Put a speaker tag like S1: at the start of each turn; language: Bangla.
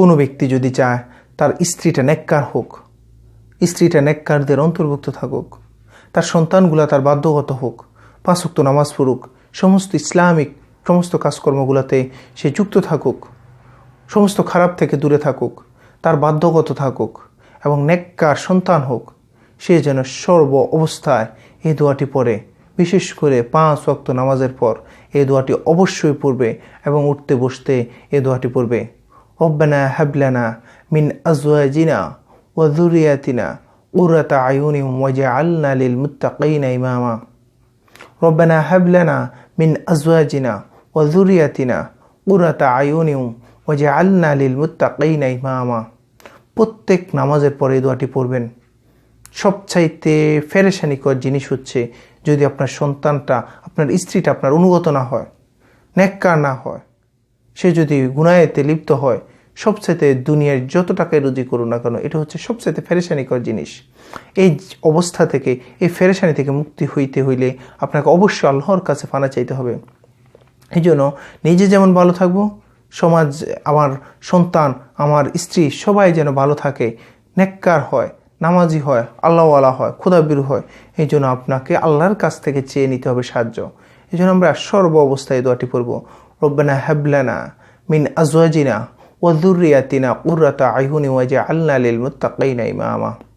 S1: কোনো ব্যক্তি যদি চায় তার স্ত্রীটা নেককার হোক, স্ত্রীটা নেককারদের অন্তর্ভুক্ত থাকুক, তার সন্তানগুলা তার বাধ্যগত হোক পাঁচক্ত নামাজ পড়ুক, সমস্ত ইসলামিক সমস্ত কাজকর্মগুলোতে সে যুক্ত থাকুক, সমস্ত খারাপ থেকে দূরে থাকুক, তার বাধ্যগত থাকুক এবং নেককার সন্তান হোক, সে যেন সর্ব অবস্থায় এই দোয়াটি পড়ে। বিশেষ করে পাঁচ ওয়াক্ত নামাজের পর এই দোয়াটি অবশ্যই পড়বে এবং উঠতে বসতে এই দোয়াটি পড়বে। রব্বানা হাবলানা মিন আজওয়াজিনা ওয়া যুরিয়াতিনা قرة أعين وجعلنا للمتقين إماما ربنا هب لنا من أزواجنا وذريتنا قرة أعين وجعلنا للمتقين إماما প্রত্যেক নামাজের পরে এই দোয়াটি পড়বেন সবচাইতে ফেরেশানিকর জিনিস হচ্ছে যদি আপনার সন্তানটা আপনার স্ত্রীটা আপনার অনুগত না হয় নেককার না হয় সে যদি গুনায়েতে লিপ্ত হয় সবচাইতে দুনিয়ার যত টাকায় রুজি করুন না কেন, এটা হচ্ছে সবচাইতে ফেরেশানিকর জিনিস। এই অবস্থা থেকে, এই ফেরেশানি থেকে মুক্তি হইতে হইলে আপনাকে অবশ্যই আল্লাহর কাছে ফানা চাইতে হবে। এই জন্য নিজে যেমন ভালো থাকব, সমাজ, আমার সন্তান, আমার স্ত্রী সবাই যেন ভালো থাকে, নেককার হয়, নামাজি হয়, আল্লাহওয়ালা হয় ক্ষুদাবির হয়, এই জন্য আপনাকে আল্লাহর কাছ থেকে চেয়ে নিতে হবে সাহায্য। এই জন্য আমরা সর্ব অবস্থায় দোয়াটি পড়ব। রব্বানা হাবলানা মিন আজওয়াজিনা وذريتنا قرة عيون وجعلنا للمتقين إماما.